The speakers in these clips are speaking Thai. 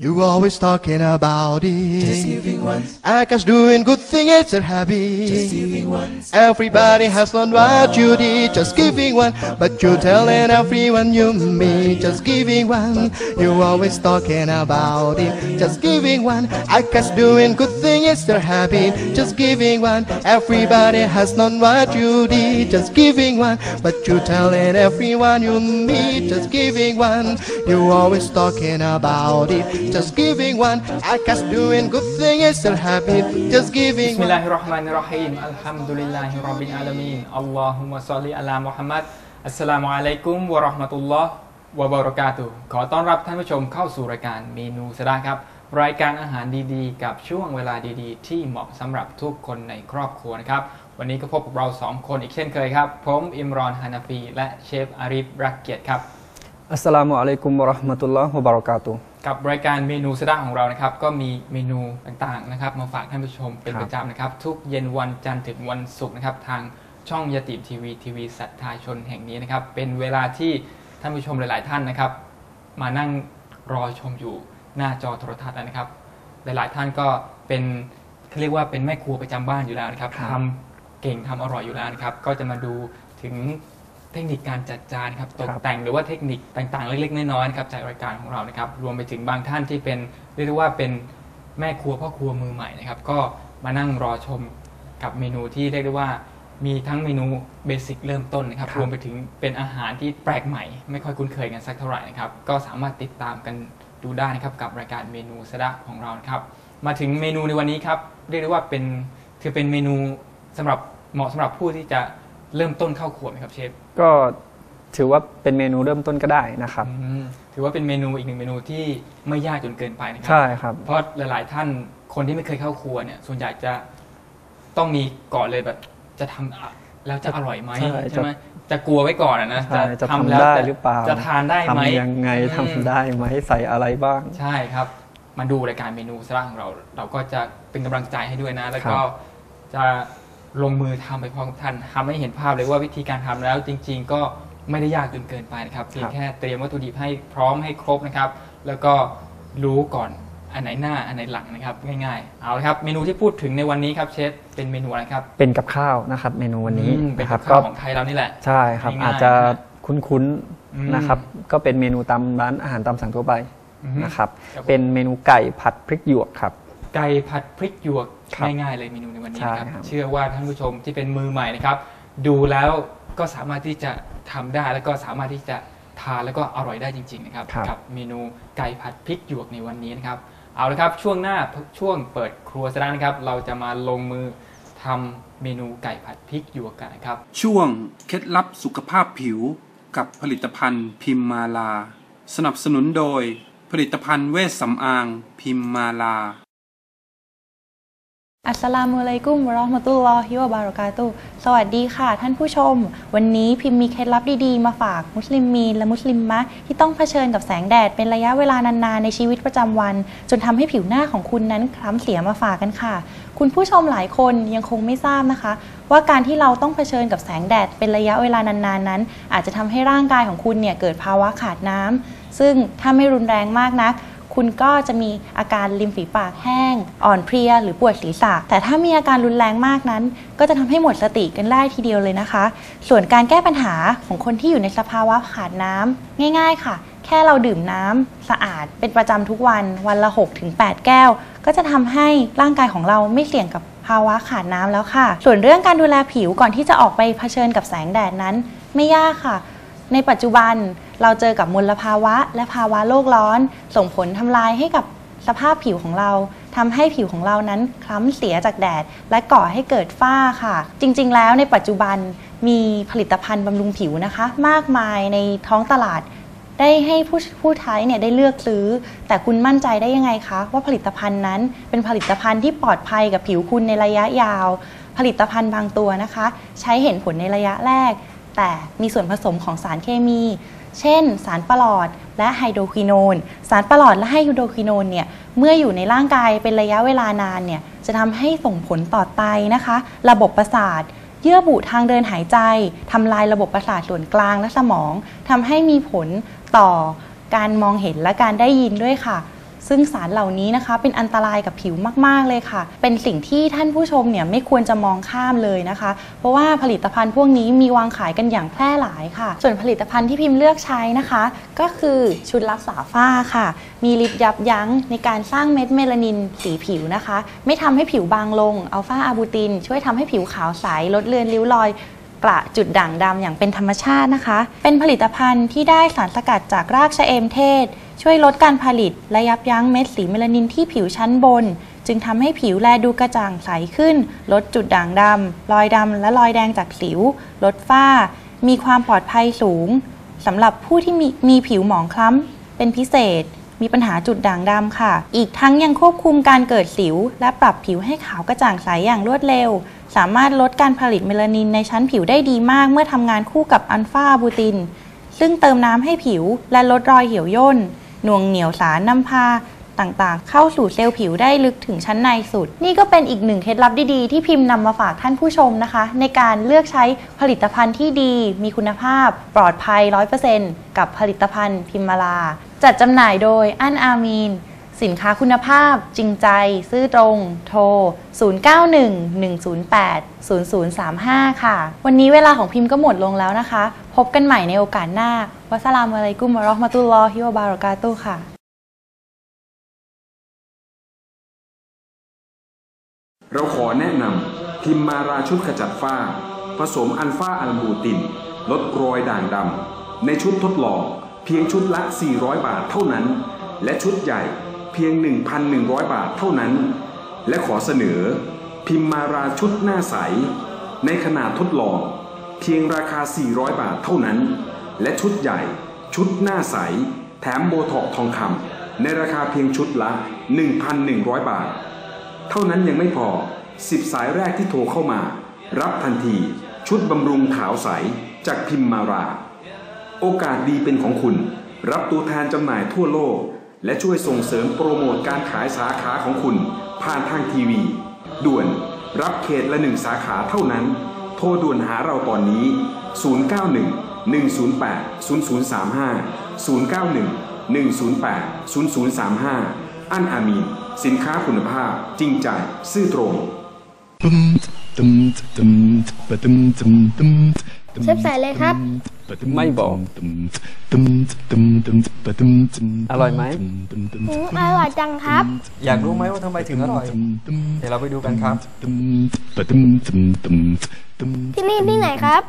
You always talking about it. Just giving one. I guess doing good thing is a habit. Just giving. Everybody has done what you did, just giving one. But you're telling everyone you meet, just giving one. You always talking about it, just giving one. I guess doing good thing is their habit, just giving one. Everybody has done what you did, just giving one. But you're telling everyone you meet, just giving one. You always talking about it, just giving one. I guess doing good thing is their habit, just บิ giving สมิล one. ลาฮิรเราะห์มานิรเราะฮีมอัลฮัมดุลิลลาฮิร็อบบิลอาลามีนอัลลอฮุมะศ็อลลิอะลามุฮัมมัดอัสสลามุอะลัยกุมวะเราะห์มะตุลลอฮ์วะบะเราะกาตุฮ์ขอต้อนรับท่านผู้ชมเข้าสู่รายการเมนูสดาครับ รายการอาหารดีๆ กับช่วงเวลาดีๆ ที่เหมาะสำหรับทุกคนในครอบครัวนะครับวันนี้ก็พบกับเราสองคนอีกเช่นเคยครับ ผมอิมรอนฮานาฟีและเชฟอาริฟรักเกียรติครับ อัสสลามุอะลัยกุมวะเราะห์มะตุลลอฮ์วะบะเราะกาตุฮ์ กับรายการเมนูสดาของเรานะครับก็มีเมนูต่างๆนะครับมาฝากท่านผู้ชมเป็นครับประจำนะครับ ทุกเย็นวันจันทร์ถึงวันศุกร์นะครับทางช่องยติมทีวีทีวีสัทธาชนแห่งนี้นะครับ เป็นเวลาที่ท่านผู้ชมหลาย ๆ ท่านนะครับ มานั่งรอชมอยู่หน้าจอโทรทัศน์นะครับ หลาย ๆ ท่านก็เป็นเขาเรียกว่าเป็นแม่ครัวประจำบ้านอยู่แล้วนะครับครับทำเก่งทำอร่อยอยู่แล้วนะครับ ก็จะมาดูถึงเท คนิคการจัดจานครับตกแต่งหรือว่าเทคนิคต่างๆ เล็ก ๆ น้อยๆนะครับจากรายการของเรานะครับรวมไปถึงบางท่านที่เป็นเรียกได้ว่าเป็นแม่ครัวพ่อครัวมือใหม่นะครับก็มานั่งรอชมกับเมนูที่เรียกได้ว่ามีทั้งเมนูเบสิกเริ่มต้นนะครับครับรวมไปถึงเป็นอาหารที่แปลกใหม่ ไม่ค่อยคุ้นเคยกันสักเท่าไหร่นะครับก็สามารถติดตามกันดูได้นะครับกับรายการเมนูสดะของเรานะครับมาถึงเมนูในวันนี้ครับเรียกได้ว่าเป็นถือเป็นเมนูสำหรับเหมาะสำหรับผู้ที่จะ เริ่มต้นเข้าครัวไหมครับเชฟก็ถือว่าเป็นเมนูเริ่มต้นก็ได้นะครับ อืมถือว่าเป็นเมนูอีกหนึ่งเมนูที่ไม่ยากจนเกินไปนะครัใช่ครับ เพราะหลาย ๆ ท่านคนที่ไม่เคยเข้าครัวเนี่ย ส่วนใหญ่จะต้องมีก่อนเลยแบบ จะทำอะแล้วจะอร่อยไหมใช่ใช่ไหมจะกลัวไว้ก่อนอะนะใช่จะทำแล้วได้จะหรือเปล่า จะทานได้ไหมทำยังไงอืมทำได้ไหมใส่อะไรบ้าง ใช่ครับ มาดูรายการเมนูสระของเรา เราก็จะเป็นกำลังใจให้ด้วยนะ แล้วก็ครับจะ ลงมือทำไปพร้อมกับท่านทำให้เห็นภาพเลยว่าวิธีการทำแล้วจริง ๆ ก็ไม่ได้ยากจนเกินไปนะครับเพียงแค่เตรียมวัตถุดิบให้พร้อมให้ครบนะครับ แล้วก็รู้ก่อนอันไหนหน้าอันไหนหลังนะครับ ง่ายๆ เอาละครับ เมนูที่พูดถึงในวันนี้ครับเชฟเป็นเมนูอะไรครับ เป็นกับข้าวนะครับ เมนูวันนี้อืมเป็นนะคกัรับบข้าวของไทยเรานี่แหละใช่ครับง่ายๆอาจจะคุ้นอืมๆนะครับ ก็เป็นเมนูตามร้านอาหารตามสั่งทั่วไปอือฮึนะครับครับผมเป็นเมนูไก่ผัดพริกหยวกครับ ไก่ผัดพริกหยวกครับง่ายๆเลยเมนูในวันนี้นะครับ ใช่ครับ เชื่อว่าท่านผู้ชมที่เป็นมือใหม่นะครับ ดูแล้วก็สามารถที่จะทำได้แล้วก็สามารถที่จะทานแล้วก็อร่อยได้จริง ๆ นะครับ ครับ กับเมนูไก่ผัดพริกหยวกในวันนี้นะครับ เอาละครับช่วงหน้าช่วงเปิดครัวซะแล้วนะครับ เราจะมาลงมือทำเมนูไก่ผัดพริกหยวกกันนะครับ ช่วงเคล็ดลับสุขภาพผิวกับผลิตภัณฑ์พิมมาลา สนับสนุนโดย ผลิตภัณฑ์เวชสำอางพิมมาลา อัสสลามุอะลัยกุมวะเราะห์มะตุลลอฮิวะบารอกาตุสวัสดีค่ะ ท่านผู้ชม วันนี้พิมพ์มีเคล็ดลับดีๆ มาฝากมุสลิมมีและมุสลิมมะที่ต้องเผชิญกับแสงแดดเป็นระยะเวลานานๆ ในชีวิตประจำวัน จนทำให้ผิวหน้าของคุณนั้นคล้ำเสียมาฝากกันค่ะ คุณผู้ชมหลายคนยังคงไม่ทราบนะคะ ว่าการที่เราต้องเผชิญกับแสงแดดเป็นระยะเวลานานๆนั้น อาจจะทำให้ร่างกายของคุณเนี่ยเกิดภาวะขาดน้ำซึ่งถ้าไม่รุนแรงมากนัก คุณก็จะมีอาการริมฝีปากแห้ง อ่อนเพลียหรือปวดศีรษะ แต่ถ้ามีอาการรุนแรงมากนั้น ก็จะทำให้หมดสติกันได้ทีเดียวเลยนะคะ ส่วนการแก้ปัญหาของคนที่อยู่ในสภาวะขาดน้ำง่าย ๆ ค่ะ แค่เราดื่มน้ำสะอาดเป็นประจำทุกวันวันละ 6-8 แก้ว ก็จะทำให้ร่างกายของเราไม่เสี่ยงกับภาวะขาดน้ำแล้วค่ะ ส่วนเรื่องการดูแลผิวก่อนที่จะออกไปเผชิญกับแสงแดดนั้น ไม่ยากค่ะ ในปัจจุบัน เราเจอกับมลภาวะ และภาวะโลกร้อน ส่งผลทำลายให้กับสภาพผิวของเราทำให้ผิวของเรานั้นคล้ำเสียจากแดด และก่อให้เกิดฝ้าค่ะ จริง ๆ แล้วในปัจจุบันมีผลิตภัณฑ์บำรุงผิวนะคะ มากมายในท้องตลาด ได้ให้ผู้ผู้ใช้เนี่ยได้เลือกซื้อ แต่คุณมั่นใจได้ยังไงคะ ว่าผลิตภัณฑ์นั้นเป็นผลิตภัณฑ์ที่ปลอดภัยกับผิวคุณในระยะยาว ผลิตภัณฑ์บางตัวนะคะ ใช้เห็นผลในระยะแรก แต่มีส่วนผสมของสารเคมี เช่น สารประหลอดและไฮโดรควิโนน สารประหลอดและไฮโดรควิโนนเนี่ยเมื่ออยู่ในร่างกายเป็นระยะเวลานานเนี่ยจะทำให้ส่งผลต่อไตนะคะ ระบบประสาท เยื่อบุทางเดินหายใจทำลายระบบประสาทส่วนกลางและสมองทำให้มีผลต่อการมองเห็นและการได้ยินด้วยค่ะ ซึ่งสารเหล่านี้นะคะ เป็นอันตรายกับผิวมาก ๆ เลยค่ะ เป็นสิ่งที่ท่านผู้ชมเนี่ยไม่ควรจะมองข้ามเลยนะคะ เพราะว่าผลิตภัณฑ์พวกนี้มีวางขายกันอย่างแพร่หลายค่ะ ส่วนผลิตภัณฑ์ที่พิมพ์เลือกใช้นะคะ ก็คือชุดรักษาฝ้าค่ะ มีฤทธิ์ยับยั้งในการสร้างเม็ดเมลานินสีผิวนะคะ ไม่ทำให้ผิวบางลง อัลฟาอาบูติน ช่วยทำให้ผิวขาวใส ลดเลือนริ้วรอยกระจุดด่างดำอย่างเป็นธรรมชาตินะคะ เป็นผลิตภัณฑ์ที่ได้สารสกัดจากรากชะเอมเทศ ช่วยลดการผลิตและยับยั้งเม็ดสีเมลานินที่ผิวชั้นบน จึงทำให้ผิวแลดูกระจ่างใสขึ้น ลดจุดด่างดำรอยดำและรอยแดงจากสิว ลดฝ้า มีความปลอดภัยสูงสำหรับผู้ที่มีมีผิวหมองคล้ำเป็นพิเศษ มีปัญหาจุดด่างดำค่ะ อีกทั้งยังควบคุมการเกิดสิว และปรับผิวให้ขาวกระจ่างใสอย่างรวดเร็ว สามารถลดการผลิตเมลานินในชั้นผิวได้ดีมาก เมื่อทำงานคู่กับอัลฟาบูตินซึ่งเติมน้ำให้ผิวและลดรอยเหี่ยวย่น น่วงเหนียวสารนำพาต่างๆ เข้าสู่เซลล์ผิวได้ลึกถึงชั้นในสุด นี่ก็เป็นอีกหนึ่งเคล็ดลับดีๆ ที่พิมพ์นำมาฝากท่านผู้ชมนะคะ ในการเลือกใช้ผลิตภัณฑ์ที่ดี มีคุณภาพ ปลอดภัย 100%กับผลิตภัณฑ์พิมมาลา จัดจำหน่ายโดยอันอามีน สินค้าคุณภาพ จริงใจ ซื่อตรง โทร 0911080035 ค่ะ วันนี้เวลาของพิมพ์ก็หมดลงแล้วนะคะ พบกันใหม่ในโอกาสหน้า วัสลามุอะลัยกุมวะราะห์มะตุลลอฮิวบารอกาตุค่ะเราขอแนะนำพิมมาราชุดขจัดฝ้า ผสมอัลฟาอัลบูติน ลดรอยด่างดำ ในชุดทดลอง เพียงชุดละ 400 บาทเท่านั้น และชุดใหญ่เพียง 1,100 บาทเท่านั้น และขอเสนอ พิมมาราชุดหน้าใส ในขนาดทดลอง เพียงราคา 400 บาทเท่านั้น และชุดใหญ่ ชุดหน้าใส แถมโบท็อกทองคำในราคาเพียงชุดละ 1,100 บาท เท่านั้นยังไม่พอ 10 สายแรกที่โทรเข้ามา รับทันที ชุดบำรุงขาวใสจากพิมมารา โอกาสดีเป็นของคุณ รับตัวแทนจำหน่ายทั่วโลก และช่วยส่งเสริมโปรโมทการขายสาขาของคุณ ผ่านทางทีวี ด่วนรับเขตละหนึ่งสาขาเท่านั้น โทรด่วนหาเราตอนนี้ 091 108 0035 091 108 0035 อันอามีน สินค้าคุณภาพจริงใจซื่อตรงเชฟใส่เลยครับ ไม่บอก อร่อยไหมอืมอร่อยจังครับ อยากรู้ไหมว่าทำไมถึงอร่อย เดี๋ยวเราไปดูกันครับ ที่นี่ที่ไหนครับ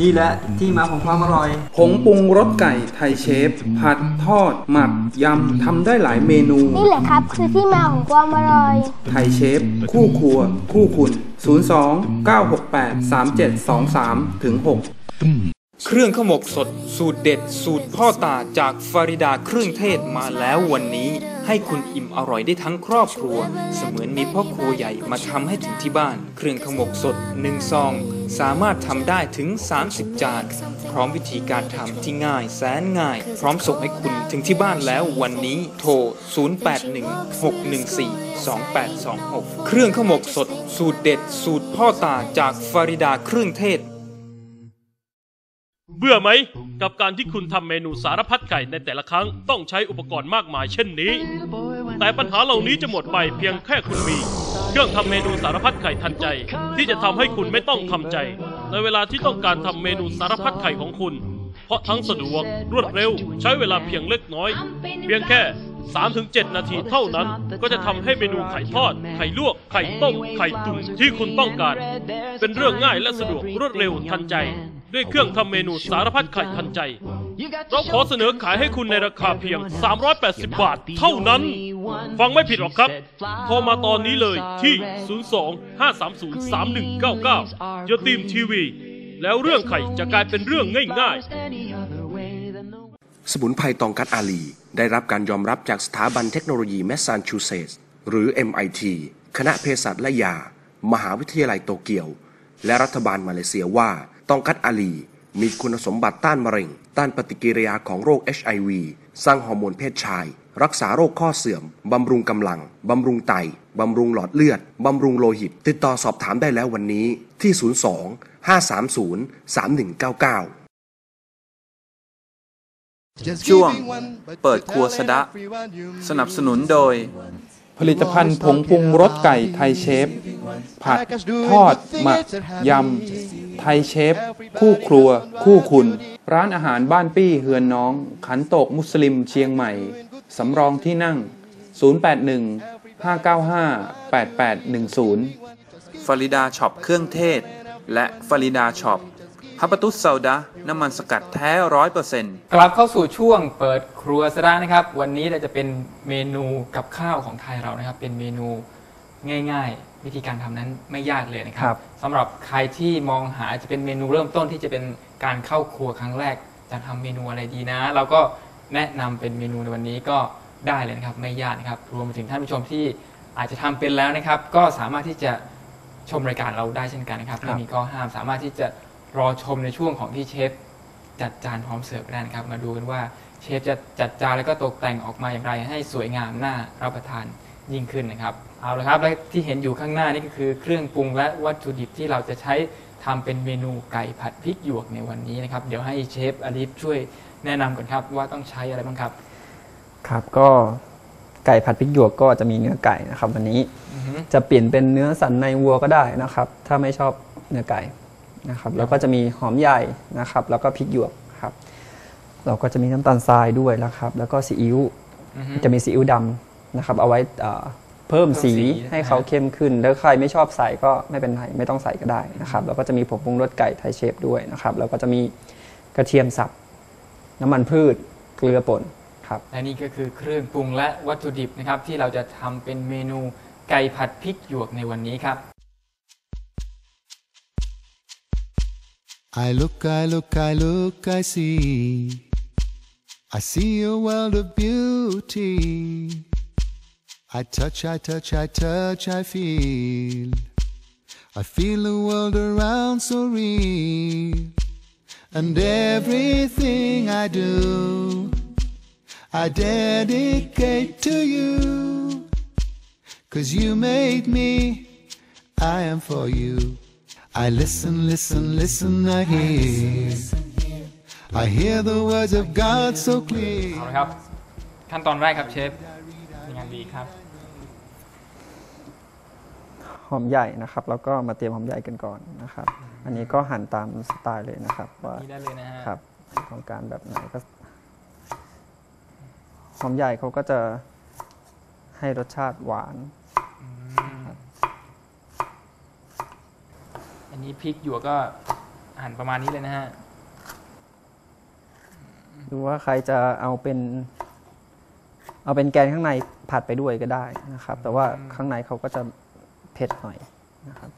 นี่แหละที่มาของความอร่อย ผงปรุงรสไก่ไทยเชฟ ผัดทอด หมัก ยำ ทำได้หลายเมนู นี่แหละครับ คือที่มาของความอร่อย ไทยเชฟ คู่ครัว คู่คุณ 02 968 3723ถึง6เครื่องขมกสด สูตรเด็ด สูตรพ่อตาจากฟาริดาเครื่องเทศมาแล้ววันนี้ ให้คุณอิ่มอร่อยได้ทั้งครอบครัว เสมือนมีพ่อครัวใหญ่มาทำให้ถึงที่บ้าน เครื่องขมกสด1ซอง สามารถทำได้ถึง 30 จาน พร้อมวิธีการทำที่ง่ายแสนง่าย พร้อมส่งให้คุณถึงที่บ้านแล้ววันนี้โทร 0816142826 เครื่องขมกสด สูตรเด็ด สูตรพ่อตาจากฟาริดาเครื่องเทศ เบื่อไหม กับการที่คุณทำเมนูสารพัดไก่ในแต่ละครั้งต้องใช้อุปกรณ์มากมายเช่นนี้ แต่ปัญหาเหล่านี้จะหมดไปเพียงแค่คุณมี เครื่องทำเมนูสารพัดไข่ทันใจ ที่จะทำให้คุณไม่ต้องทำใจ ในเวลาที่ต้องการทำเมนูสารพัดไข่ของคุณ เพราะทั้งสะดวกรวดเร็ว ใช้เวลาเพียงเล็กน้อย เพียงแค่ 3-7 นาทีเท่านั้น ก็จะทำให้เมนูไข่ทอด ไข่ลวก ไข่ต้ม ไข่ตุ๋นที่คุณต้องการ เป็นเรื่องง่ายและสะดวกรวดเร็วทันใจ ด้วยเครื่องทำเมนูสารพัดไข่ทันใจ เราขอเสนอขายให้คุณในราคาเพียง 380 บาทเท่านั้น ฟังไม่ผิดหรอกครับ โทรมาตอนนี้เลยที่ 02-530-3199ยตีมทีวี แล้วเรื่องไข่จะกลายเป็นเรื่องง่ายๆ สมุนไพรตองกัดอาลี ได้รับการยอมรับจากสถาบันเทคโนโลยีแมสซาชูเซตส์หรือ MIT คณะเภสัชและยา มหาวิทยาลัยโตเกียว และรัฐบาลมาเลเซียว่าต องกัดอาลี มีคุณสมบัติต้านมะเร็ง ต้านปฏิกิริยาของโรค HIV สร้างฮอร์โมนเพศชาย รักษาโรคข้อเสื่อม บำรุงกำลัง บำรุงไต บำรุงหลอดเลือด บำรุงโลหิต ติดต่อสอบถามได้แล้ววันนี้ที่ 02 530 3199ช่วงเปิดครัวสะดะ สนับสนุนโดย ผลิตภัณฑ์ผงปรุงรสไก่ไทยเชฟ ผัด ทอด หมัก ยำ ไทยเชฟ คู่ครัว คู่คุณ ร้านอาหารบ้านปี้เฮือนน้อง ขันโตกมุสลิมเชียงใหม่ สำรองที่นั่ง 081 595 8810ฟาริดาช็อปเครื่องเทศ และฟาริดาช็อปฮับปตุสเซาดะน้ำมันสกัดแท้ร้อยเปอร์เซ็นต์กลับเข้าสู่ช่วงเปิดครัวสะดานะครับ วันนี้เราจะเป็นเมนูกับข้าวของไทยเรานะครับ เป็นเมนูง่าย ๆ วิธีการทำนั้นไม่ยากเลยนะคครัรับบสำหรับใครที่มองหาจะเป็นเมนูเริ่มต้นที่จะเป็นการเข้าครัวครั้งแรก จะทำเมนูอะไรดีนะ เราก็แนะนำเป็นเมนูในวันนี้ก็ได้เลยนะครับไม่ยากนะครับ รวมไปถึงท่านผู้ชมที่อาจจะทำเป็นแล้วนะครับ ก็สามารถที่จะชมรายการเราได้เช่นกันนะครับไม่มีข้อห้ามสามารถที่จะรอชมในช่วงของที่เชฟจัดจานพร้อมเสิร์ฟได้นะครับ มาดูกันว่าเชฟจะจัดจานแล้วก็ตกแต่งออกมาอย่างไรให้สวยงามน่ารับประทาน ยิ่งขึ้นนะครับ เอาละครับและที่เห็นอยู่ข้างหน้านี่ก็คือเครื่องปรุงและวัตถุดิบที่เราจะใช้ทำเป็นเมนูไก่ผัดพริกหยวกในวันนี้นะครับ เดี๋ยวให้เชฟอลิฟช่วยแนะนำก่อนครับว่าต้องใช้อะไรบ้างครับ ครับก็ไก่ผัดพริกหยวกก็จะมีเนื้อไก่นะครับ วันนี้อือฮึจะเปลี่ยนเป็นเนื้อสันในวัวก็ได้นะครับ ถ้าไม่ชอบเนื้อไก่นะครับ แล้วก็จะมีหอมใหญ่นะครับ แล้วก็พริกหยวกครับเราก็จะมีน้ำตาลทรายด้วยนะครับ แล้วก็ซีอิ๊วอือฮึจะมีซีอิ๊วดำ นะครับ เอาไว้เอ่อเพิ่มสีเพิ่มสีให้เขาเข้มขึ้น แล้วใครไม่ชอบใส่ก็ไม่เป็นไรไม่ต้องใส่ก็ได้นะครับแล้วก็จะมีผงปรุงรสไก่ไทยเชฟด้วยนะครับแล้วก็จะมีกระเทียมสับน้ำมันพืชเกลือป่นครับและนี่ก็คือเครื่องปรุงและวัตถุดิบนะครับ ที่เราจะทำเป็นเมนูไก่ผัดพริกหยวกในวันนี้ครับ I look, I look, I look, I see. I see a world of beauty. I touch, I touch, I touch, I feel. I feel the world around so real. And everything I do, I dedicate to you. Cause you made me, I am for you. I listen, listen, listen, I hear. I hear the words of God so clear. เอาละครับ ขั้นตอนแรกครับเชฟยังไงดีครับ หอมใหญ่นะครับ แล้วก็มาเตรียมหอมใหญ่กันก่อนนะครับ อันนี้ก็หั่นตามสไตล์เลยนะครับว่านี่ได้เลยนะฮะครับต้องการแบบไหนก็หอมใหญ่เขาก็จะให้รสชาติหวาน อันนี้พริกหยวกก็หั่นประมาณนี้เลยนะฮะหรือว่าใครจะเอาเป็น เอาเป็นแกนข้างในผัดไปด้วยก็ได้นะครับ แต่ว่าข้างในเขาก็จะเผ็ดหน่อยนะครับ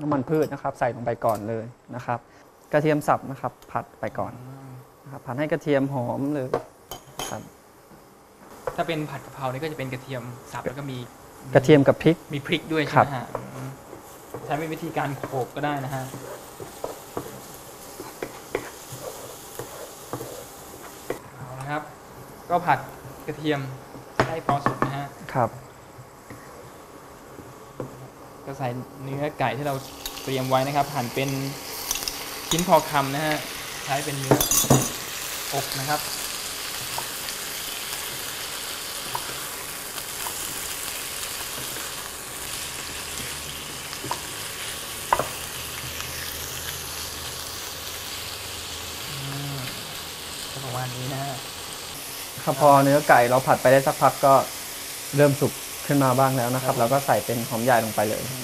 น้ำมันพืชนะครับ ใส่ลงไปก่อนเลยนะครับ กระเทียมสับนะครับ ผัดไปก่อนนะครับผัดให้กระเทียมหอมเลยครับ ถ้าเป็นผัดกะเพรานี่ก็จะเป็นกระเทียมสับแล้วก็มีกระเทียมกับพริก มีพริกด้วยใช่ครัไหบมฮะอืมใช้เป็นวิธีการโขลกก็ได้นะฮะเอาละครับ ก็ผัดกระเทียมให้พอสุกนะฮะครับก็ ใส่เนื้อไก่ที่เราเตรียมไว้นะครับหั่นเป็นชิ้นพอคำนะฮะใช้เป็นเนื้ออกนะครับอืมก็ประมาณนี้นะฮะครับพอเนื้อไก่เราผัดไปได้สักพักก็เริ่มสุกขึ้นมาบ้างแล้วนะครับเราก็ใส่เป็นหอมใหญ่ลงไปเลยนะ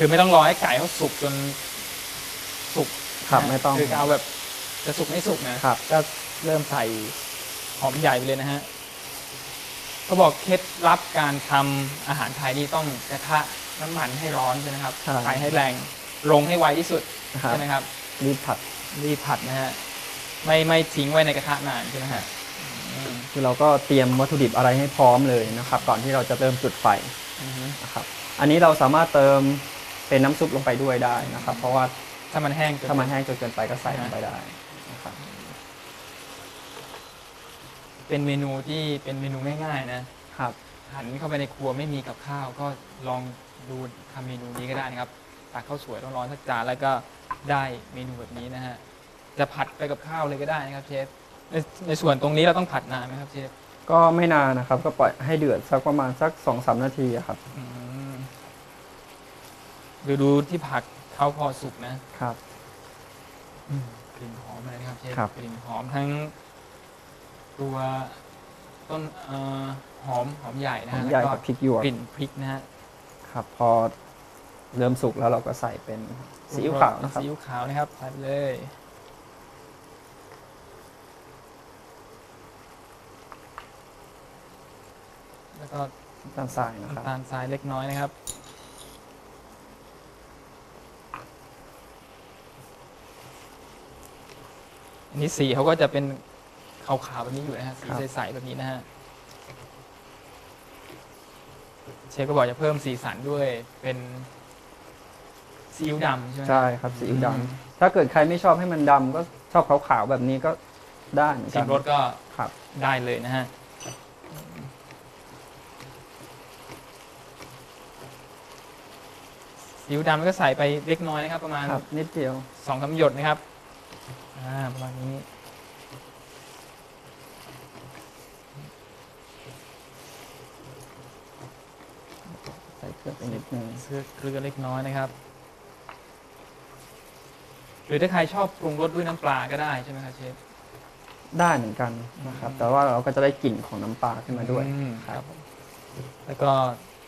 ครับคือไม่ต้องรอให้ไก่เขาสุกจนสุกครับนะไม่ต้อง คือเอาแบบจะสุกไม่สุกนะครับ ก็เริ่มใส่หอมใหญ่ไปเลยนะฮะเขาบอกเคล็ดลับการทำอาหารไทยนี่ต้องกระทะน้ำมันให้ร้อนใช่ไหมครับใช่ไฟให้แรงลงให้ไวที่สุดนะครับใช่ไหมครับรีบผัดรีบผัดนะฮะไม่ไม่ทิ้งไว้ในกระทะนานใช่ไหมฮะอืมคือเราก็เตรียมวัตถุดิบอะไรให้พร้อมเลยนะครับ ก่อนที่เราจะเริ่มจุดไฟอือฮึนะครับ อันนี้เราสามารถเติม เป็นน้ำซุปลงไปด้วยได้นะครับ เพราะว่าถ้ามันแห้งจถ้ามันแห้งจนเกินไปก็ใส่ลงไปได้นะครับเป็นเมนูที่เป็นเมนูง่ายๆนะครับทหันเข้าไปในครัวไม่มีกับข้าวก็ลองดูทำเมนูนี้ก็ได้นะครับตักข้าวสวยร้อนๆสักจานแล้วก็ได้เมนูแบบนี้นะฮะจะผัดไปกับข้าวเลยก็ได้นะครับเชฟในในส่วนตรงนี้เราต้องผัดนานไหมครับเชฟก็ไม่นานนะครับ ก็ปล่อยให้เดือดสักประมาณสักสองสามนาทีอะครับ อืม ดูดูที่ผักเขาพอสุกนะครับกลิ่นหอมเลยนะครับเชฟครับ กลิ่นหอมทั้ง ตัวต้นเอ่อหอมหอมใหญ่นะหอฮะมใหญ่แล้วกับพริกหยวกกลิ่นพริกนะฮะครับ พอเริ่มสุกแล้วเราก็ใส่เป็นซีอิ๊วขาวนะครับ ซีอิ๊วขาวนะครับใส่ไปเลยแล้วก็น้ำตาลทรายนะครับน้ำตาลทรายเล็กน้อยนะครับ อันนี้สีเขาก็จะเป็นขาวๆแบบนี้อยู่นะฮะสีครับใสๆแบบนี้นะฮะเชฟก็บอกจะเพิ่มสีสันด้วยเป็นซีอิ๊วดำใช่ไหมใช่ครับซีอิ๊วดอืมำถ้าเกิดใครไม่ชอบให้มันดำก็ชอบขาวๆแบบนี้ก็ได้เหมือนชิกัมนรสก็ครับ ได้เลยนะฮะซีอิ๊วดำก็ใส่ไปเล็กน้อยนะครับ ประมาณครับ นิดเดียวสองสามหยดนะครับ อ่าประมาณนี้ใส่เกลือไปนิดนึงเสื้อเกลือเล็กน้อยนะครับ หรือถ้าใครชอบปรุงรสด้วยน้ำปลาก็ได้ใช่ไหมครับเชฟได้เหมือนกันนะครับ แต่ว่าเราก็จะได้กลิ่นของน้ำปลาขึ้นมาด้วยอืมครับผมแล้วก็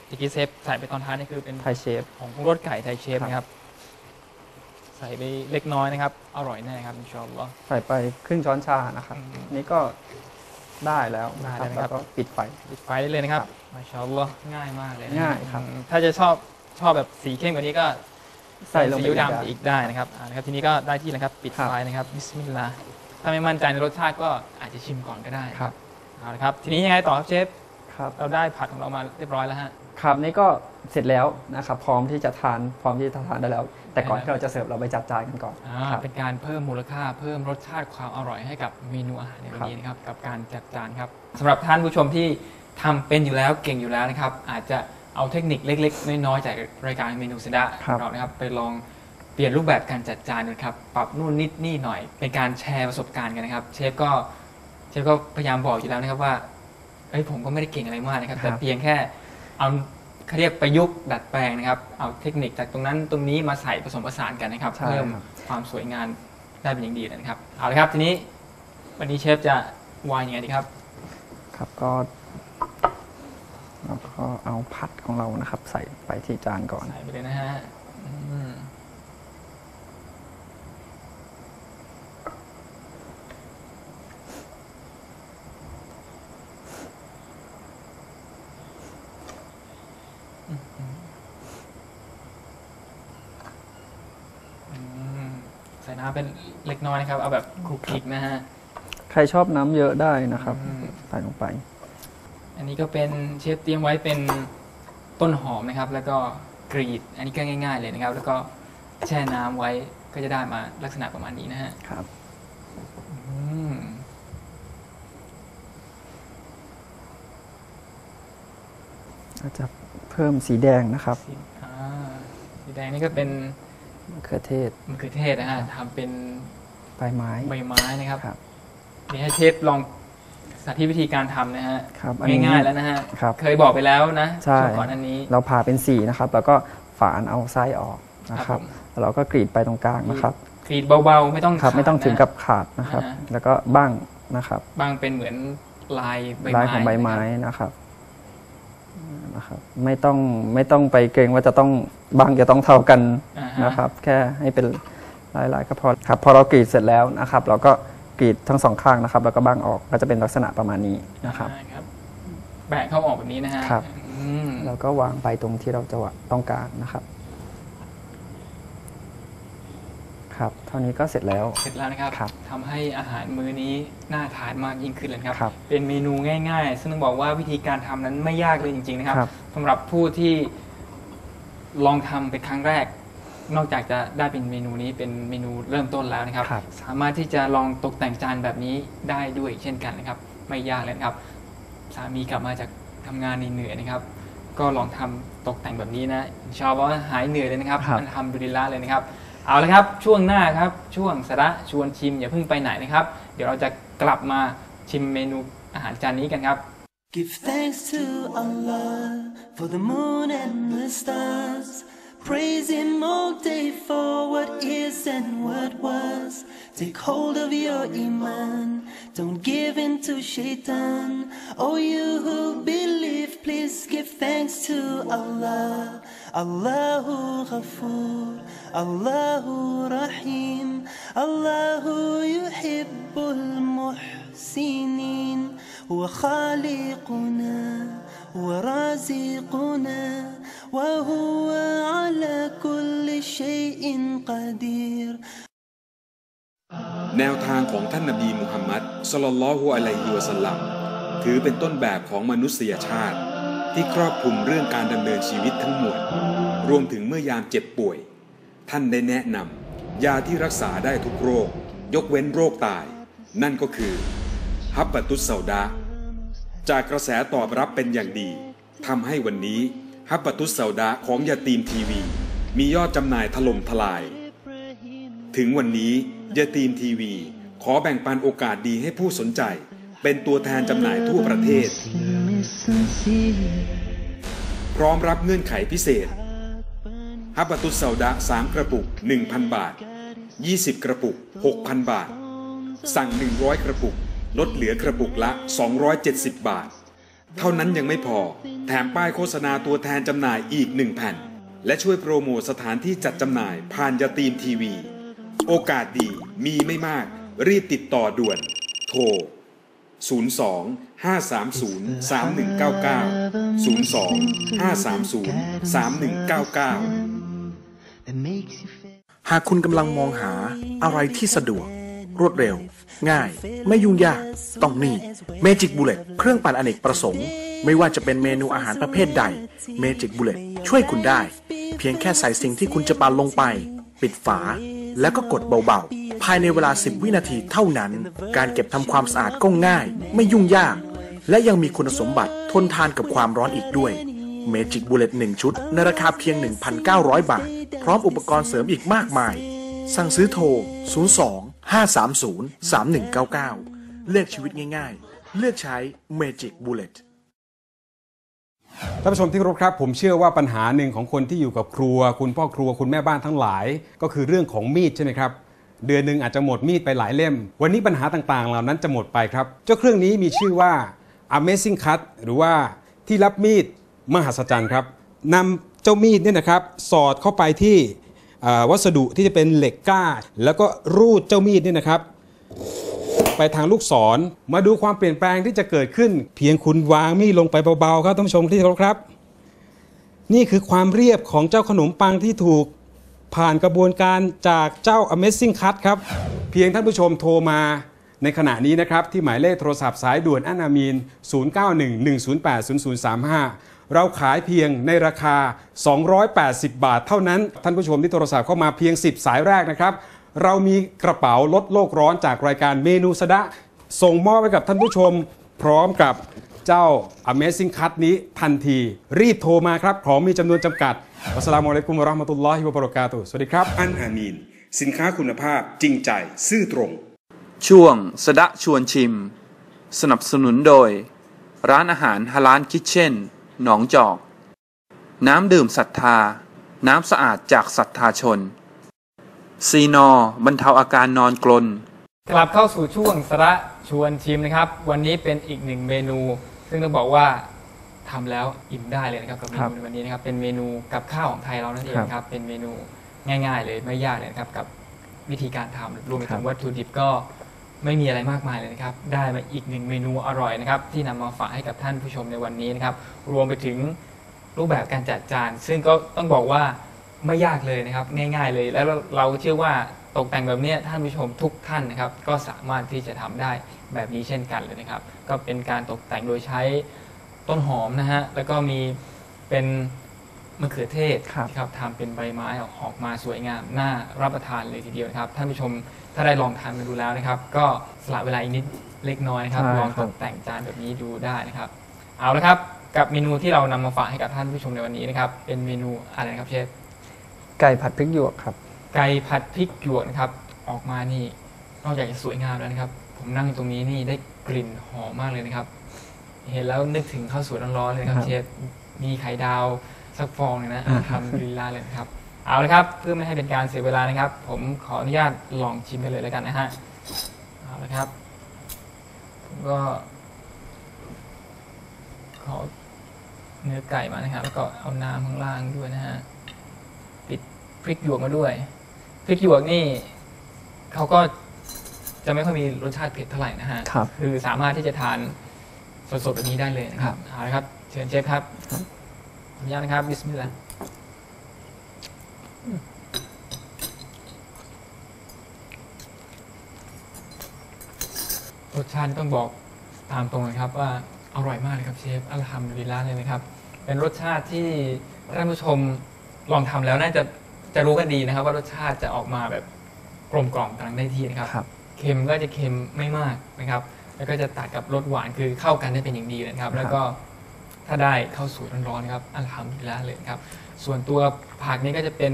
อีกทีเซฟใส่ไปตอนท้ายนี่คือเป็นไทยเชฟ ของปรุงรสไก่ไทยเชฟครับนะครับใส่ไปเล็กน้อยนะครับ อร่อยแน่ครับอินชาอัลลอฮ์ ใส่ไปครึ่งช้อนชานะครับ อืมนี่ก็ได้แล้วได้นะครับแล้วนะครับแล้วก็ปิดไฟ ปิดไฟได้เลยนะครับครับมาชาอัลลอฮ์ง่ายมากเลยนะง่ายครับ อืมถ้าจะชอบชอบแบบสีเข้มกว่านี้ก็ใส่ลงซีไปอิ๊วได้ดำอีกได้นะครับอ่านะครับ ทีนี้ก็ได้ที่แล้วครับปิดครับไฟนะครับบิสมิลลาห์ถ้าไม่มั่นใจในรสชาติก็อาจจะชิมก่อนก็ได้ครับ เอาละครับทีนี้ยังไงต่อครับเชฟครับ เราได้ผัดของเรามาเรียบร้อยแล้วฮะ ครับนี่ก็เสร็จแล้วนะครับ พร้อมที่จะทานพร้อมที่จะทานได้แล้ว แต่ก่อนได้ที่เราจะเสิร์ฟเราไปจัดจานกันก่อนอ่าครับ เป็นการเพิ่มมูลค่าเพิ่มรสชาติความอร่อยให้กับเมนูอาหารในวันนี้นะครับกับการจัดจานครับสำหรับท่านผู้ชมที่ทำเป็นอยู่แล้วเก่งอยู่แล้วนะครับ อาจจะเอาเทคนิคเล็ก ๆ น้อยๆจากรายการเมนูเซดะของเรานะครับไปลองเปลี่ยนรูปแบบการจัดจานดูครับปรับนู่นนิดนี่หน่อย เป็นการแชร์ประสบการณ์กันนะครับ เชฟก็เชฟก็พยายามบอกอยู่แล้วนะครับว่าเอ้ยผมก็ไม่ได้เก่งอะไรมากนะครับแต่เพียงแค่เอา เขาเรียกประยุกต์ดัดแปลงนะครับ เอาเทคนิคจากตรงนั้นตรงนี้มาใส่ผสมผสานกันนะครับใช่เพิ่มครับความสวยงามได้เป็นอย่างดีเลยนะครับเอาละครับทีนี้วันนี้เชฟจะวางยังไงดีครับ ครับก็เราก็เอาผัดของเรานะครับ ใส่ไปที่จานก่อน ใส่ไปเลยนะฮะอืมอืมใส่น้ำ เป็นเล็กน้อยนะครับ เอาแบบคลุกคลิกนะฮะ ใครชอบน้ำเยอะได้นะครับอืม ใส่ลงไป อันนี้ก็เป็นเชฟเตรียมไว้เป็นต้นหอมนะครับ แล้วก็กรีด อันนี้ก็ง่าย ๆเลยนะครับ แล้วก็แช่น้ำไว้ก็จะได้มาลักษณะประมาณนี้นะฮะครับ อืมก็จะเพิ่มสีแดงนะครับ สีอ่าสีแดงนี่ก็เป็น มะเขือเทศมะเขือเทศนะฮะทำเป็นใบไม้ใบไม้นะครับครับนี่ให้เชฟลองสาธิตวิธีการทำนะฮะครับอันนี้ง่ายๆแล้วนะฮะครับเคยบอกไปแล้วนะใช่วงก่อนอันนี้ เราผ่าเป็นสีนะครับ แล้วก็ฝานเอาไส้ออกนะคครัรับบผมแล้วเราก็กรีดไปตรงกลางนะครับกรีดเบาๆไม่ต้องครับขาดไม่ต้องถึงนะกับขาดนะครับอ่าฮะแล้วก็บ้างนะครับบางเป็นเหมือนลายใบไม้ลายของใบไม้นะครับ นะครับนะครับ ไม่ต้องไม่ต้องไปเกรงว่าจะต้องบ้างจะต้องเท่ากันอ่าฮนะครับ แค่ให้เป็นลายลายๆก็พอครับพอเรากรีดเสร็จแล้วนะครับ เราก็กรีดทั้งสองข้างนะครับ แล้วก็บ้างออกก็จะเป็นลักษณะประมาณนี้นะครับอ่าครับแบะเข้าออกแบบนี้นะฮะครับอืมแล้วก็วางไปตรงที่เราจะวะต้องการนะครับ ครับ เท่านี้ก็เสร็จแล้ว เสร็จแล้วนะครับครับทำให้อาหารมื้อนี้น่าทานมากยิ่งขึ้นเลยนะครับ ครับเป็นเมนูง่ายๆ ซึ่งต้องบอกว่าวิธีการทำนั้นไม่ยากเลยจริงๆนะครับครับ สำหรับผู้ที่ลองทำเป็นครั้งแรก นอกจากจะได้เป็นเมนูนี้เป็นเมนูเริ่มต้นแล้วนะครับ ครับสามารถที่จะลองตกแต่งจานแบบนี้ได้ด้วยเช่นกันนะครับ ไม่ยากเลยนะครับ สามีกลับมาจากทำงานเหนื่อยๆนะครับ ก็ลองทำตกแต่งแบบนี้นะอินชาอัลลอฮ์หายเหนื่อยเลยนะครับครับมันทำดุลิลละห์เลยนะครับ เอาละครับช่วงหน้าครับช่วงสาระชวนชิมอย่าเพิ่งไปไหนนะครับ เดี๋ยวเราจะกลับมาชิมเมนูอาหารจานนี้กันครับ Give thanks to Allah for the moon and the stars. Praise Him all day for what is and what was. Take hold of your Iman, don't give in to Shaitan. Oh, you who believe, please give thanks to Allah. Allahu Ghafoor, Allahu Rahim, Allahu Yuhibbul Muhsinin. هو خالقنا هو رازقنا وهو على كل شيء قدير แนวทางของท่านนบีมุฮัมมัดสลลัลลอฮุอะลัยฮิวะสัลลัมถือเป็นต้นแบบของมนุษยชาติ ที่ครอบคลุมเรื่องการดำเนินชีวิตทั้งมวลรวมถึงเมื่อยามเจ็บป่วย ท่านได้แนะนำยาที่รักษาได้ทุกโรค ยกเว้นโรคตาย นั่นก็คือฮับปตุสเซาดาจากกระแสตอบรับเป็นอย่างดีทำให้วันนี้ฮับปตุสเซาดาของยาตีมทีวี มียอดจำหน่ายถล่มทลาย ถึงวันนี้ยาตีมทีวี ขอแบ่งปันโอกาสดีให้ผู้สนใจ เป็นตัวแทนจำหน่ายทั่วประเทศ พร้อมรับเงื่อนไขพิเศษ ฮับปะตุสเซาดา3กระปุก 1,000 บาท 20 กระปุก 6,000 บาท สั่ง 100 กระปุก ลดเหลือกระปุกละ 270 บาท เท่านั้นยังไม่พอ แถมป้ายโฆษณาตัวแทนจำหน่ายอีก 1 แผ่น และช่วยโปรโมทสถานที่จัดจำหน่ายผ่านยาตีมทีวี โอกาสดีมีไม่มาก รีบติดต่อด่วน โทร 02 530 3199 02 530 3199 หากคุณกำลังมองหาอะไรที่สะดวก รวดเร็ว ง่าย ไม่ยุ่งยาก ต้องนี่ Magic Bullet เครื่องปั่นอเนกประสงค์ ไม่ว่าจะเป็นเมนูอาหารประเภทใด Magic Bullet ช่วยคุณได้ เพียงแค่ใส่สิ่งที่คุณจะปั่นลงไป ปิดฝา แล้วก็กดเบาๆ ภายในเวลา 10 วินาทีเท่านั้น การเก็บทำความสะอาดก็ง่าย ไม่ยุ่งยาก และยังมีคุณสมบัติทนทานกับความร้อนอีกด้วย Magic Bullet 1ชุด ในราคาเพียง 1,900 บาท พร้อมอุปกรณ์เสริมอีกมากมาย สั่งซื้อโทร 02 530 3199 เลือกชีวิตง่ายๆ เลือกใช้ Magic Bullet ท่านผู้ชมที่เคารพครับ ผมเชื่อว่าปัญหาหนึ่งของคนที่อยู่กับครัว คุณพ่อครัวคุณแม่บ้านทั้งหลาย ก็คือเรื่องของมีดใช่ไหมครับ เดือนหนึ่งอาจจะหมดมีดไปหลายเล่ม วันนี้ปัญหาต่างๆ เหล่านั้นจะหมดไปครับ เจ้าเครื่องนี้มีชื่อว่า Amazing Cut หรือว่าที่รับมีด มหัศจรรย์ครับนำเจ้ามีดเนี่ยนะครับสอดเข้าไปที่วัสดุที่จะเป็นเหล็กกล้า แล้วก็รูดเจ้ามีดเนี่ยนะครับ ไปทางลูกศรมาดูความเปลี่ยนแปลงที่จะเกิดขึ้น เพียงคุณวางมีดลงไปเบาๆครับท่านผู้ชมที่เคารพครับ นี่คือความเรียบของเจ้าขนมปังที่ถูกผ่านกระบวนการจากเจ้า Amazing Cut ครับ เพียงท่านผู้ชมโทรมาในขณะนี้นะครับ ที่หมายเลขโทรศัพท์สายด่วนอนามีน 0911080035 เราขายเพียงในราคา 280 บาท เท่านั้น ท่านผู้ชมที่โทรศัพท์เข้ามาเพียง 10 สายแรกนะครับ เรามีกระเป๋าลดโลกร้อนจากรายการเมนูสดะ ส่งมอบไปกับท่านผู้ชม พร้อมกับเจ้า Amazing Cut นี้ทันที รีบโทรมาครับ ของมีจำนวนจำกัดอัสสลามุอะลัยกุมวะเราะห์มะตุลลอฮิวะบะเราะกาตุฮ์สวัสดีครับ อันอามีน สินค้าคุณภาพจริงใจ ซื่อตรง ช่วงสดะชวนชิม สนับสนุนโดย ร้านอาหารฮาลานคิทเช่น หนองจอก น้ำดื่มศรัทธา น้ำสะอาดจากศรัทธาชน ซีนอบรรเทาอาการนอนกลน กลับเข้าสู่ช่วงสาระชวนชิมนะครับ วันนี้เป็นอีกหนึ่งเมนู ซึ่งต้องบอกว่าทำแล้วอิ่มได้เลยนะครับกับเมครับนูในวันนี้นะครับ เป็นเมนูกับข้าวของไทยเรานั่นเองครับ เป็นเมนูง่าย ๆ เลยไม่ยากเลยนะครับกับวิธีการทำรวมไปถึงวัตถุดิบก็ ไม่มีอะไรมากมายเลยนะครับ ได้มาอีกหนึ่งเมนูอร่อยนะครับ ที่นำมาฝากให้กับท่านผู้ชมในวันนี้นะครับ รวมไปถึงรูปแบบการจัดจาน ซึ่งก็ต้องบอกว่าไม่ยากเลยนะครับ ง่าย ๆเลย แล้วเราเชื่อว่าตกแต่งแบบนี้ท่านผู้ชมทุกท่านนะครับ ก็สามารถที่จะทำได้แบบนี้เช่นกันเลยนะครับ ก็เป็นการตกแต่งโดยใช้ต้นหอมนะฮะแล้วก็มีเป็นมะเขือเทศครับนะครับทำเป็นใบไม้ออกออกมาสวยงามน่ารับประทานเลยทีเดียวนะครับ ท่านผู้ชม ถ้าได้ลองทานมาดูแล้วนะครับ ก็สละเวลาอีกนิดเล็กน้อยนะครับ ใช่ลองครัตบกแต่งจานแบบนี้ดูได้นะครับ เอาละครับ กับเมนูที่เรานำมาฝากให้กับท่านผู้ชมในวันนี้นะครับ เป็นเมนูอะไรนะครับเชฟ ไก่ผัดพริกหยวกครับ ไก่ผัดพริกหยวกนะครับ ออกมานี่นอกจากจะสวยงามแล้วนะครับ ผมนั่งอยู่ตรงนี้นี่ได้กลิ่นหอมมากเลยนะครับ เห็นแล้วนึกถึงข้าวสวยร้อนๆเลยนะครับ ครับเชฟมีไข่ดาวสักฟองหนึงนะอ่า ทำลีลาเลยนะครับ เอาละครับ เพื่อไม่ให้เป็นการเสียเวลานะครับ ผมขออนุญาตลองชิมกันเลยแล้วกันนะฮะเอาละครับผมก็ ขอเนื้อไก่มานะครับ แล้วก็เอาน้ำข้างล่างด้วยนะฮะปิดพริกหยวกมาด้วยพริกหยวกนี่เขาก็จะไม่ค่อยมีรสชาติเผ็ดเท่าไหร่นะฮะครับ คือสามารถที่จะทานสดๆแบบนี้ได้เลยนะครับเอาละครับ เชิญเชฟครับขออนุญาตนะครับบิสมิลลาห์ รสชาติต้องบอกตามตรงเลยครับว่าอร่อยมากเลยครับเชฟอัลฮัมดุลิลลาห์เลยนะครับ เป็นรสชาติที่ท่านผู้ชมลองทำแล้วน่าจะจะรู้กันดีนะครับ ว่ารสชาติจะออกมาแบบกลมกล่อมกำลังได้ที่นะครับครับ เค็มก็จะเค็มไม่มากนะครับ แล้วก็จะตัดกับรสหวานคือเข้ากันได้เป็นอย่างดีเลยนะครับ แล้วก็ถ้าได้ข้าวสวยร้อนๆนะครับอัลฮัมดุลิลลาห์เลยนะครับ ส่วนตัวผักนี้ก็จะเป็น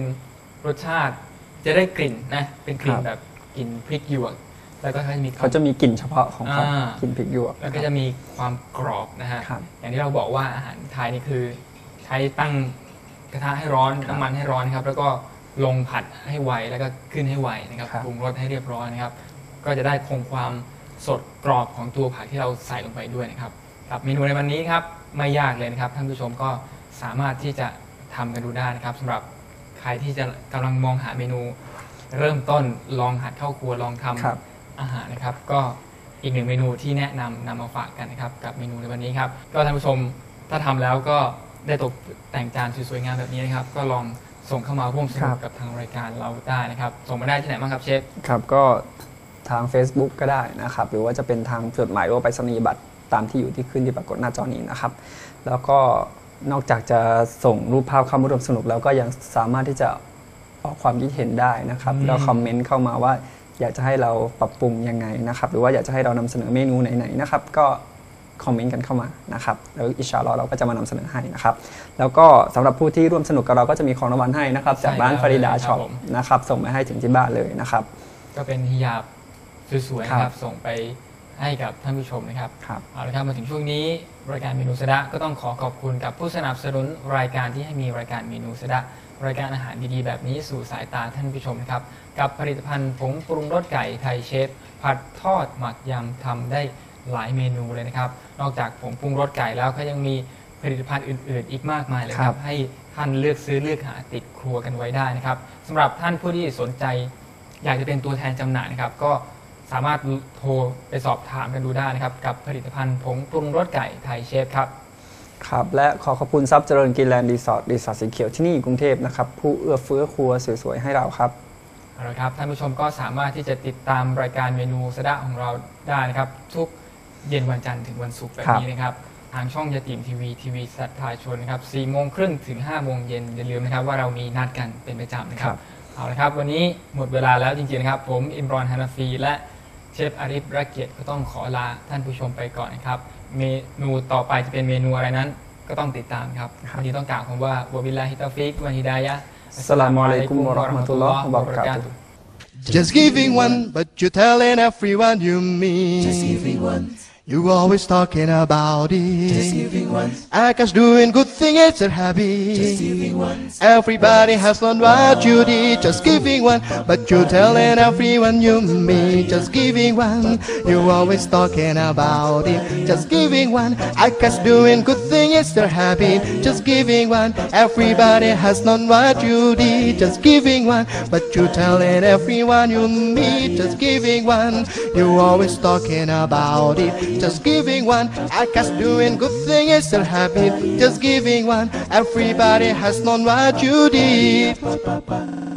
รสชาติจะได้กลิ่นนะเป็นกลิ่นครับ แบบกลิ่นพริกหยวก แล้วก็จะมีควาเขามจะมีกลิ่นเฉพาะของเขาอ่ากลิ่นพริกหยวกแล้วก็จะมีความกรอบนะฮะ ครับ อย่างที่เราบอกว่าอาหารไทยนี่คือใช้ตั้งกระทะให้ร้อนน้ำมันให้ร้อนนะครับ แล้วก็ลงผัดให้ไวแล้วก็ขึ้นให้ไวนะครับครับ ปรุงรสให้เรียบร้อยนะครับ ก็จะได้คงความสดกรอบของตัวผักที่เราใส่ลงไปด้วยนะครับกับเมนูในวันนี้ครับไม่ยากเลยนะครับท่านผู้ชมก็สามารถที่จะ ทำกันดูได้นะครับสำหรับใครที่จะกำลังมองหาเมนู เริ่มต้นลองหัดเข้าครัวลองทำครับอาหารนะครับ ก็อีกหนึ่งเมนูที่แนะนำนำมาฝากกันนะครับ กับเมนูในวันนี้ครับ ก็ท่านผู้ชมถ้าทำแล้วก็ได้ตกแต่งจานสวยๆงามแบบนี้นะครับ ก็ลองส่งเข้ามาร่วมสนุครักบกับทางรายการเราได้นะครับ ส่งมาได้ที่ไหนบ้างครับเชฟครับก็ทาง Facebook ก็ได้นะครับ หรือว่าจะเป็นทางจดหมายหรือว่าไปรษณียบัตรตามที่อยู่ที่ขึ้นที่ปรากฏหน้าจอนี้นะครับ แล้วก็ นอกจากจะส่งรูปภาพเข้ามาร่วมสนุกแล้วก็ยังสามารถที่จะออกความคิดเห็นได้นะครับอืมแล้วคอมเมนต์เข้ามาว่าอยากจะให้เราปรับปรุงยังไงนะครับ หรือว่าอยากจะให้เรานำเสนอเมนูไหนๆนะครับ ก็คอมเมนต์กันเข้ามานะครับแล้วอินชาอัลลอฮ์เราก็จะมานำเสนอให้นะครับ แล้วก็สำหรับผู้ที่ร่วมสนุกกับเราก็จะมีของรางวัลให้นะครับ จากร้านใช่แล้วฟาริดาเลยครับช็อปผมนะครับ ส่งมาให้ถึงที่บ้านเลยนะครับ ก็เป็นฮิญาบสวยๆครับนะครับส่งไป ให้กับท่านผู้ชมนะครับครับเอาละครับมาถึงช่วงนี้รายการเมนูสะดะก็ต้องขอขอบคุณกับผู้สนับสนุนรายการที่ให้มีรายการเมนูสะดะรายการอาหารดีๆแบบนี้สู่สายตาท่านผู้ชมนะครับกับผลิตภัณฑ์ผงปรุงรสไก่ไทยเชฟผัดทอดหมักยำทำได้หลายเมนูเลยนะครับ นอกจากผงปรุงรสไก่แล้วก็ยังมีผลิตภัณฑ์อื่น ๆ อีกมากมายเลยคครัรับบให้ท่านเลือกซื้อเลือกหาติดครัวกันไว้ได้นะครับสำหรับท่านผู้ที่สนใจ อยากจะเป็นตัวแทนจำหน่ายนะครับ ก็ สามารถโทรไปสอบถามกันดูได้นะครับ กับผลิตภัณฑ์ผงปรุงรสไก่ไทยเชฟครับ ครับ และขอขอบคุณซับเจริญกินแลนด์รีสอร์ทรีสอร์ทสีเขียวที่นี่กรุงเทพนะครับ ผู้เอื้อเฟื้อครัวสวยๆให้เราครับเอาละครับ ท่านผู้ชมก็สามารถที่จะติดตามรายการเมนูสะดะของเราได้นะครับ ทุกเย็นวันจันทร์ถึงวันศุกร์แบบนี้นะครับทางช่องยาติมทีวีทีวีสัตทาชนนะครับ4โมงครึ่งถึง5โมงเย็นอย่าลืมนะครับว่าเรามีนัดกันเป็นประจำนะครับ เอาละครับ วันนี้หมดเวลาแล้วจริงๆนะครับ ผมอิมรอนฮานาฟีและเชฟอาริฟรักเกียรติก็ต้องขอลาท่านผู้ชมไปก่อนนะครับ เมนูต่อไปจะเป็นเมนูอะไรนั้น ก็ต้องติดตามครับวันนี้ต้องกล่าวคำว่าวะบิลลาฮิตาฟิกวันฮิดายะอัสสลามุอะลัยกุมวะเราะห์มะตุลลอฮ์วะบะเราะกาตุฮ์ Just giving one, but you're telling everyone you meet. Just giving one. You always talking about it. Just giving one. Akash doing good thing, it's a habit. Just giving one. Everybody has learned what you did. Just giving one, but you're telling everyone you meet. Just giving one. You always talking about it. Just giving one. Akash doing good thing, it's their habit. Just giving one. Everybody has known what you did. Just giving one, but you're telling everyone you meet. Just giving one. You always talking about it. Just giving one. Akash doing good thing, it's their habit. Just giving one. Everybody has known what you did.